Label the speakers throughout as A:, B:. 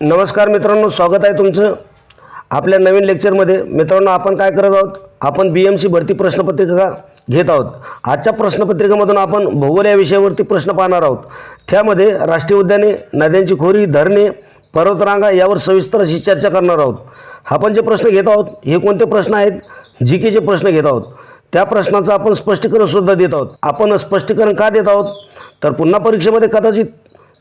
A: नमस्कार मित्रांनो स्वागत आहे तुमचं. आपल्या नवीन लेक्चरमध्ये मित्रांनो आपण काय करत आहोत? आपण बी एम सी भरती प्रश्नपत्रिका घेत आहोत. आजच्या प्रश्नपत्रिकेमधून आपण भूगोल या विषयावरती प्रश्न पाहणार आहोत. त्यामध्ये राष्ट्रीय उद्याने नद्यांची खोरी धरणे पर्वतरांगा यावर सविस्तर अशी चर्चा करणार आहोत. आपण जे प्रश्न घेत आहोत हे कोणते प्रश्न आहेत? जी केचे प्रश्न घेत आहोत. त्या प्रश्नाचं आपण स्पष्टीकरण सुद्धा देत आहोत. आपण स्पष्टीकरण का देत आहोत? तर पुन्हा परीक्षेमध्ये कदाचित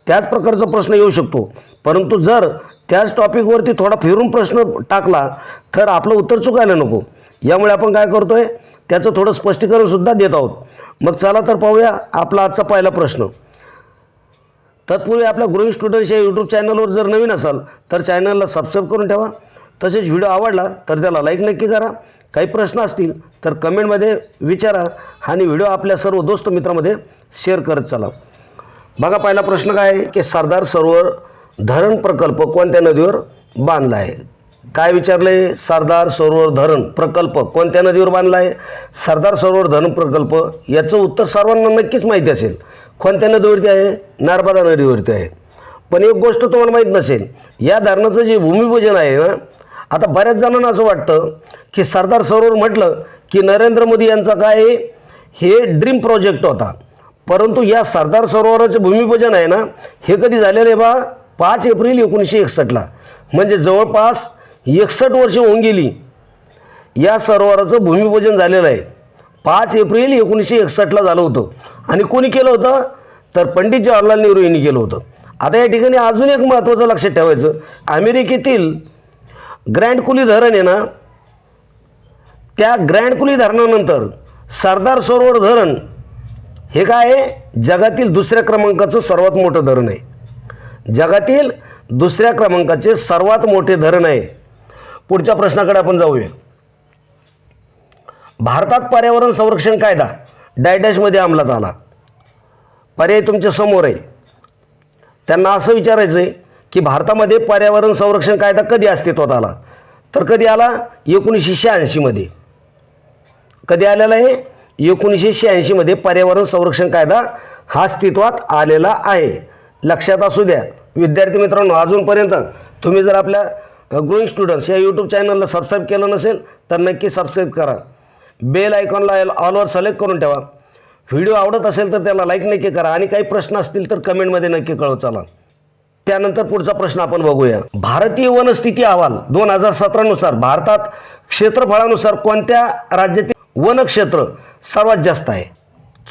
A: त्याच प्रकारचा प्रश्न येऊ शकतो. परंतु जर त्याच टॉपिकवरती थोडा फिरून प्रश्न टाकला तर आपलं उत्तर चुकायला नको. यामुळे आपण काय करतो आहे त्याचं थोडं स्पष्टीकरणसुद्धा देत आहोत. मग चला तर पाहूया आपला आजचा पहिला प्रश्न. तत्पूर्वी आपल्या ग्रोईंग स्टुडंट्स या यूट्यूब चॅनलवर जर नवीन असाल तर चॅनलला सबस्क्राईब करून ठेवा. तसेच व्हिडिओ आवडला तर त्याला लाईक नक्की करा. काही प्रश्न असतील तर कमेंटमध्ये विचारा आणि व्हिडिओ आपल्या सर्व दोस्त मित्रामध्ये शेअर करत चला. बघा पहिला प्रश्न काय आहे की सरदार सरोवर धरण प्रकल्प कोणत्या नदीवर बांधला आहे? काय विचारलं आहे सरदार सरोवर धरण प्रकल्प कोणत्या नदीवर बांधला आहे? सरदार सरोवर धरण प्रकल्प याचं उत्तर सर्वांना नक्कीच माहिती असेल. कोणत्या नदीवरती आहे? नर्मदा नदीवरती आहे. पण एक गोष्ट तुम्हाला माहीत नसेल या धरणाचं जे भूमिपूजन आहे ना आता बऱ्याच जणांना असं वाटतं की सरदार सरोवर म्हटलं की नरेंद्र मोदी यांचा काय आहे, हे ड्रीम प्रोजेक्ट होता. परंतु या सरदार सरोवराचं भूमिपूजन आहे ना हे कधी झालेलं आहे बा? पाच एप्रिल एकोणीसशे एकसष्टला. म्हणजे जवळपास एकसष्ट वर्ष होऊन गेली. या सरोवराचं भूमिपूजन झालेलं आहे. पाच एप्रिल एकोणीसशे एकसष्टला झालं होतं. आणि कोणी केलं होतं? तर पंडित जवाहरलाल नेहरू यांनी केलं होतं. आता या ठिकाणी अजून एक महत्त्वाचं लक्षात ठेवायचं. अमेरिकेतील ग्रँड कुली धरण आहे ना त्या ग्रँड कुली धरणानंतर सरदार सरोवर धरण हे काय आहे? जगातील दुसऱ्या क्रमांकाचं सर्वात मोठं धरण आहे. जगातील दुसऱ्या क्रमांकाचे सर्वात मोठे धरण आहे. पुढच्या प्रश्नाकडे आपण जाऊया. भारतात पर्यावरण संरक्षण कायदा डायडॅशमध्ये अंमलात आला. पर्याय तुमच्यासमोर आहे. त्यांना असं विचारायचं आहे की भारतामध्ये पर्यावरण संरक्षण कायदा कधी अस्तित्वात आला? तर कधी आला? एकोणीसशे शहाऐंशीमध्ये. कधी आलेला आहे? एकोणीसशे शहाऐंशीमध्ये पर्यावरण संरक्षण कायदा हा अस्तित्वात आलेला आहे. लक्षात असू द्या. विद्यार्थी मित्रांनो अजूनपर्यंत तुम्ही जर आपल्या ग्रोईंग स्टुडंट्स या यूट्यूब चॅनलला सबस्क्राईब केलं नसेल तर नक्की सबस्क्राईब करा. बेल आयकॉनला ऑलवर सिलेक्ट करून ठेवा. व्हिडिओ आवडत असेल तर त्याला लाईक नक्की करा आणि काही प्रश्न असतील तर कमेंटमध्ये नक्की कळव चला. त्यानंतर पुढचा प्रश्न आपण बघूया. भारतीय वनस्थिती अहवाल दोन हजार सतरानुसार भारतात क्षेत्रफळानुसार कोणत्या राज्यातील वनक्षेत्र सर्वात जास्त आहे.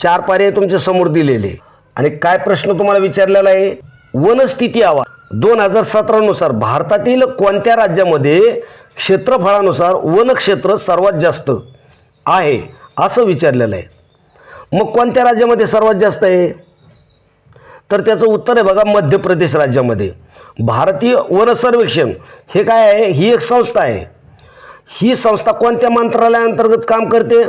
A: चार पर्याय तुमच्यासमोर दिलेले. आणि काय प्रश्न तुम्हाला विचारलेला आहे? वनस्थिती आवाज दोन हजार सतरानुसार भारतातील कोणत्या राज्यामध्ये क्षेत्रफळानुसार वनक्षेत्र सर्वात जास्त आहे असं विचारलेलं आहे. मग कोणत्या राज्यामध्ये सर्वात जास्त आहे? तर त्याचं उत्तर आहे बघा मध्य प्रदेश राज्यामध्ये. भारतीय वन सर्वेक्षण हे काय आहे? ही एक संस्था आहे. ही संस्था कोणत्या मंत्रालयाअंतर्गत काम करते?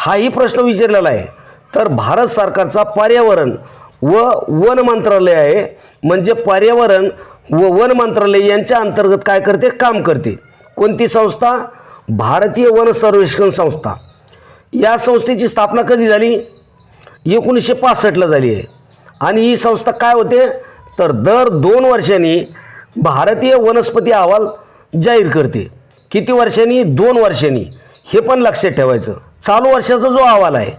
A: हाही प्रश्न विचारलेला आहे. तर भारत सरकारचा पर्यावरण व वन मंत्रालय आहे. म्हणजे पर्यावरण व वन मंत्रालय यांच्या अंतर्गत काय करते? काम करते. कोणती संस्था? भारतीय वन सर्वेक्षण संस्था. या संस्थेची स्थापना कधी झाली? एकोणीसशे पासष्टला झाली आहे. आणि ही संस्था काय होते? तर दर दोन वर्षांनी भारतीय वनस्पती अहवाल जाहीर करते. किती वर्षांनी? दोन वर्षांनी. हे पण लक्षात ठेवायचं. चालू वर्षाचा जो अहवाल आहे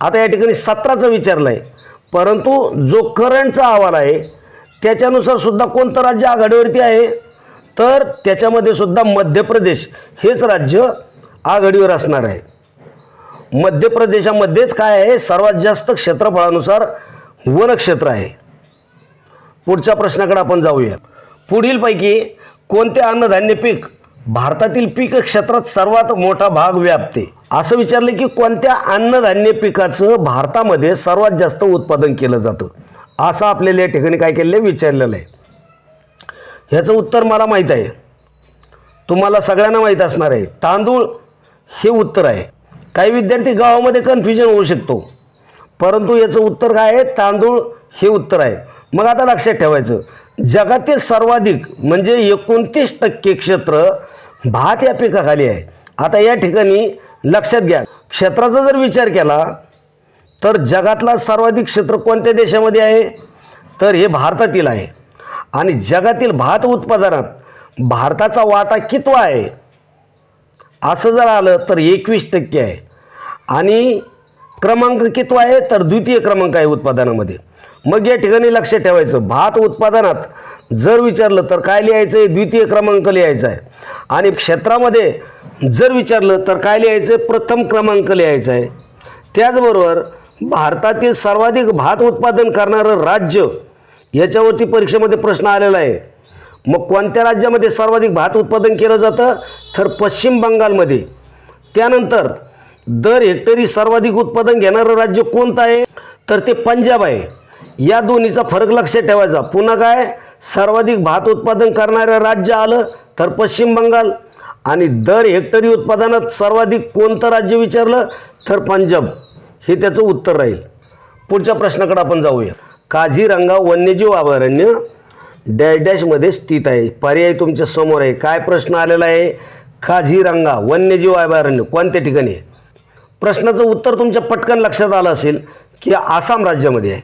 A: आता या ठिकाणी सतराचा विचारला आहे परंतु जो करंटचा अहवाल आहे त्याच्यानुसार सुद्धा कोणतं राज्य आघाडीवरती आहे? तर त्याच्यामध्ये सुद्धा मध्य प्रदेश हेच राज्य आघाडीवर असणार आहे. मध्य प्रदेशामध्येच काय आहे? सर्वात जास्त क्षेत्रफळानुसार वनक्षेत्र आहे. पुढच्या प्रश्नाकडे आपण जाऊया पुढीलपैकी कोणते अन्नधान्य पीक भारतातील पीक क्षेत्रात सर्वात मोठा भाग व्यापते? असं विचारलं की कोणत्या अन्नधान्य पिकाचं भारतामध्ये सर्वात जास्त उत्पादन केलं जातं? असं आपल्याला या ठिकाणी काय केलेलं आहे? विचारलेलं आहे. ह्याचं उत्तर मला माहीत आहे. तुम्हाला सगळ्यांना माहीत असणार आहे. तांदूळ हे उत्तर आहे. काही विद्यार्थी गावामध्ये कन्फ्युजन होऊ शकतो. परंतु याचं उत्तर काय आहे? तांदूळ हे उत्तर आहे. मग आता लक्षात ठेवायचं. जगातील सर्वाधिक म्हणजे एकोणतीस टक्के क्षेत्र भात या पिकाखाली आहे. आता या ठिकाणी लक्षात घ्या. क्षेत्राचा जर विचार केला तर जगातला सर्वाधिक क्षेत्र कोणत्या देशामध्ये आहे? तर हे भारतातील आहे. आणि जगातील भात उत्पादनात भारताचा वाटा कितवा आहे? असं जर आलं तर एकवीस टक्के आहे. आणि क्रमांक कितवा आहे? तर द्वितीय क्रमांक आहे उत्पादनामध्ये. मग या ठिकाणी लक्ष ठेवायचं. भात उत्पादनात जर विचारलं तर काय लिहायचं आहे द्वितीय क्रमांक लिहायचा आहे. आणि क्षेत्रामध्ये जर विचारलं तर काय लिहायचं? आहे प्रथम क्रमांक लिहायचा आहे. त्याचबरोबर भारतातील सर्वाधिक भात उत्पादन करणारं राज्य याच्यावरती परीक्षेमध्ये प्रश्न आलेला आहे. मग कोणत्या राज्यामध्ये सर्वाधिक भात उत्पादन केलं जातं? तर पश्चिम बंगालमध्ये. त्यानंतर दर हेक्टरी सर्वाधिक उत्पादन घेणारं राज्य कोणतं आहे? तर ते पंजाब आहे. या दोन्हीचा फरक लक्षात ठेवायचा. पुन्हा काय? सर्वाधिक भात उत्पादन करणारं राज्य आलं तर पश्चिम बंगाल. आणि दर हेक्टरी उत्पादनात सर्वाधिक कोणतं राज्य विचारलं तर पंजाब. हे त्याचं उत्तर राहील. पुढच्या प्रश्नाकडे आपण जाऊया. काझीरंगा वन्यजीव अभयारण्य डॅश डॅशमध्ये स्थित आहे. पर्याय तुमच्यासमोर आहे. काय प्रश्न आलेला आहे? काझीरंगा वन्यजीव अभयारण्य कोणत्या ठिकाणी आहे? प्रश्नाचं उत्तर तुमच्या पटकन लक्षात आलं असेल की आसाम राज्यामध्ये आहे.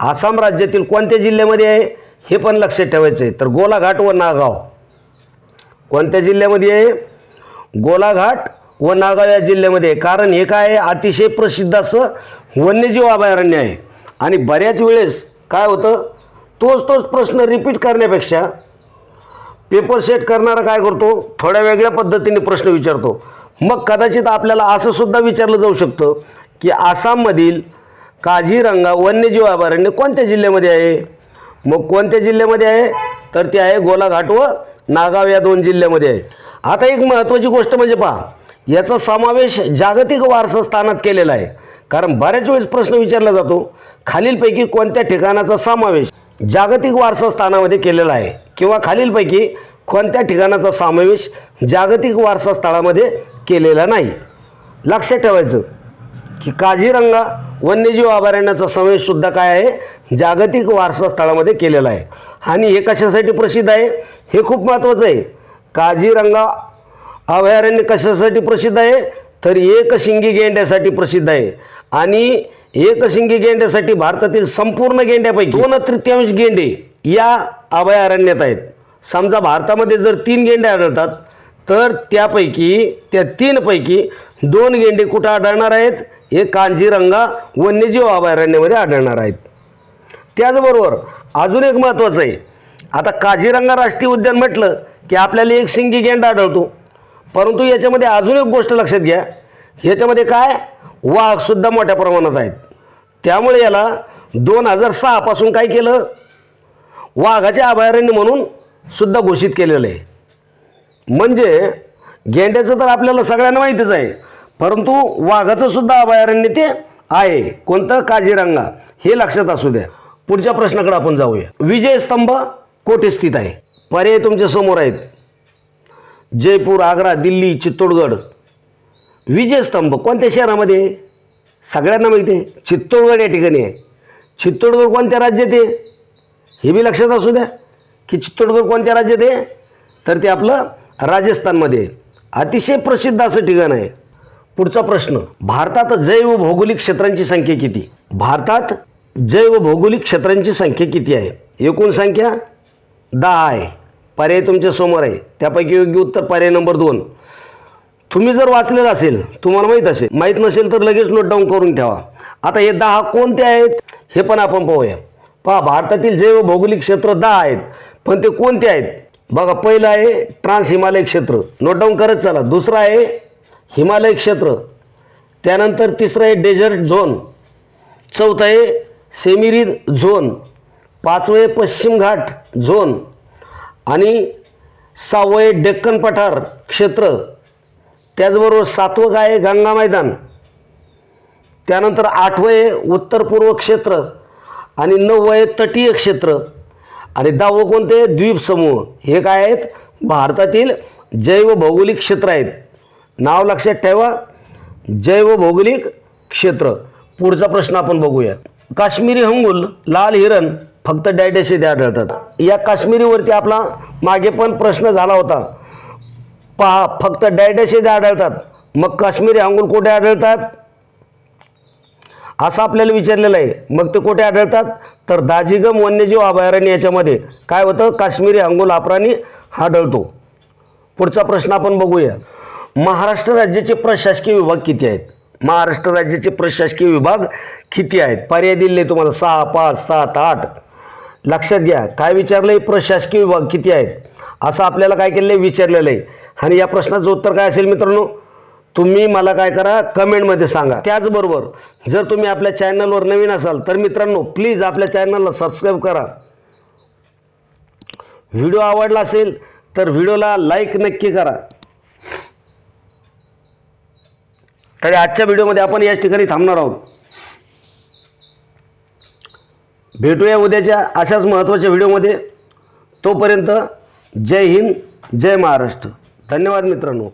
A: आसाम राज्यातील कोणत्या जिल्ह्यामध्ये आहे? हे पण लक्षात ठेवायचं आहे. तर गोलाघाट व नागाव. कोणत्या जिल्ह्यामध्ये आहे? गोलाघाट व नागाव या जिल्ह्यामध्ये. कारण हे काय आहे? अतिशय प्रसिद्ध असं वन्यजीव अभयारण्य आहे. आणि बऱ्याच वेळेस काय होतं? तोच तोच प्रश्न रिपीट करण्यापेक्षा पेपर सेट करणारा काय करतो? थोड्या वेगळ्या पद्धतीने प्रश्न विचारतो. मग कदाचित आपल्याला असं सुद्धा विचारलं जाऊ शकतं की आसाममधील काझीरंगा वन्यजीव अभयारण्य कोणत्या जिल्ह्यामध्ये आहे? मग कोणत्या जिल्ह्यामध्ये आहे? तर ते आहे गोलाघाट व नागाव या दोन जिल्ह्यामध्ये आहे. आता एक महत्त्वाची गोष्ट म्हणजे पहा याचा समावेश जागतिक वारसा स्थानात केलेला आहे. कारण बऱ्याच वेळेस प्रश्न विचारला जातो खालीलपैकी कोणत्या ठिकाणाचा समावेश जागतिक वारसा स्थानामध्ये केलेला आहे? किंवा खालीलपैकी कोणत्या ठिकाणाचा समावेश जागतिक वारसा स्थळामध्ये केलेला नाही? लक्षात ठेवायचं की काझीरंगा वन्यजीव अभयारण्याचा समावेशसुद्धा काय आहे? जागतिक वारसा स्थळामध्ये केलेला आहे. आणि हे कशासाठी प्रसिद्ध आहे? हे खूप महत्त्वाचं आहे. काझीरंगा अभयारण्य कशासाठी प्रसिद्ध आहे? तर एकशिंगी गेंड्यासाठी प्रसिद्ध आहे. आणि एकशिंगी गेंड्यासाठी भारतातील संपूर्ण गेंड्यापैकी दोन तृतीयांश गेंडे या अभयारण्यात आहेत. समजा भारतामध्ये जर तीन गेंडे आढळतात तर त्यापैकी त्या तीनपैकी दोन गेंडे कुठं आढळणार आहेत? हे कांजीरंगा वन्यजीव अभयारण्यामध्ये आढळणार आहेत. त्याचबरोबर अजून एक महत्त्वाचं आहे. आता काझीरंगा राष्ट्रीय उद्यान म्हटलं की आपल्याला एक सिंगी गेंडा आढळतो. परंतु याच्यामध्ये अजून एक गोष्ट लक्षात घ्या. याच्यामध्ये काय? वाघसुद्धा मोठ्या प्रमाणात आहेत. त्यामुळे याला दोन हजार सहापासून काय केलं? वाघाचे अभयारण्य म्हणून सुद्धा घोषित केलेलं आहे. म्हणजे गेंड्याचं तर आपल्याला सगळ्यांना माहितीच आहे. परंतु वाघाचं सुद्धा अभयारण्य ते आहे. कोणतं? काझीरंगा. हे लक्षात असू द्या. पुढच्या प्रश्नाकडे आपण जाऊया. विजय स्तंभ कोठे स्थित आहे? पर्याय तुमच्यासमोर आहेत. जयपूर आग्रा दिल्ली चित्तोडगड. विजयस्तंभ कोणत्या शहरामध्ये आहे? सगळ्यांना माहिती आहे चित्तोडगड या ठिकाणी आहे. चित्तोडगड कोणत्या राज्यात आहे? हे बी लक्षात असू द्या. की चित्तोडगड कोणत्या राज्यात आहे? तर ते आपलं राजस्थानमध्ये अतिशय प्रसिद्ध असं ठिकाण आहे. पुढचा प्रश्न भारतात जैव भौगोलिक क्षेत्रांची संख्या किती? भारतात जैव भौगोलिक क्षेत्रांची संख्या किती आहे? एकूण संख्या दहा आहे. पर्याय तुमच्यासमोर आहे. त्यापैकी योग्य उत्तर पर्याय नंबर दोन. तुम्ही जर वाचलेलं असेल तुम्हाला माहीत असेल माहीत नसेल तर लगेच नोट डाऊन करून ठेवा. आता हे दहा कोणते आहेत? हे पण आपण पाहूया. पहा भारतातील जैव भौगोलिक क्षेत्र दहा आहेत. पण ते कोणते आहेत? बघा पहिलं आहे ट्रान्स हिमालय क्षेत्र. नोट डाऊन करत चला. दुसरं आहे हिमालय क्षेत्र. त्यानंतर तिसरं आहे डेझर्ट झोन चौथं आहे सेमिरीद झोन पाचवे पश्चिम घाट झोन आणि सहावे डेक्कन पठार क्षेत्र. त्याचबरोबर सातवं काय आहे गंगा मैदान. त्यानंतर आठवे उत्तर पूर्व क्षेत्र आणि नववं तटीय क्षेत्र आणि दहावं कोणते? द्वीपसमूह द्वीप समूह. हे काय आहेत? भारतातील जैव भौगोलिक क्षेत्र आहेत. नाव लक्षात ठेवा. जैव भौगोलिक क्षेत्र. पुढचा प्रश्न आपण बघूया. काश्मीरी हंगुल लाल हिरण फक्त डायडेस येथे आढळतात या काश्मीरीवरती आपला मागे पण प्रश्न झाला होता. पहा फक्त डायडेस येथे आढळतात मग काश्मीरी हंगुल कुठे आढळतात? असं आपल्याला विचारलेलं आहे. मग ते कुठे आढळतात? तर दाजिगम वन्यजीव अभयारण्य याच्यामध्ये. काय होतं? काश्मीरी अंगुल प्राणी आढळतो. पुढचा प्रश्न आपण बघूया. महाराष्ट्र राज्याचे प्रशासकीय विभाग किती आहेत? महाराष्ट्र राज्याचे प्रशासकीय विभाग किती आहेत? पर्याय दिले तुम्हाला. सहा पाच सात आठ. लक्षात घ्या. काय विचारलं आहे प्रशासकीय विभाग किती आहेत? असं आपल्याला काय केलेलं आहे? विचारलेलं आहे. आणि या प्रश्नाचं उत्तर काय असेल मित्रांनो? तुम्ही मला काय करा? कमेंटमध्ये सांगा. त्याचबरोबर जर तुम्ही आपल्या चॅनलवर नवीन असाल तर मित्रांनो प्लीज आपल्या चॅनलला सबस्क्राईब करा. व्हिडिओ आवडला असेल तर व्हिडिओला लाईक नक्की करा. तरी आजच्या व्हिडिओमध्ये आपण याच ठिकाणी थांबणार आहोत. भेटूया उद्याच्या अशाच महत्त्वाच्या व्हिडिओमध्ये. तोपर्यंत जय हिंद जय महाराष्ट्र. धन्यवाद मित्रांनो.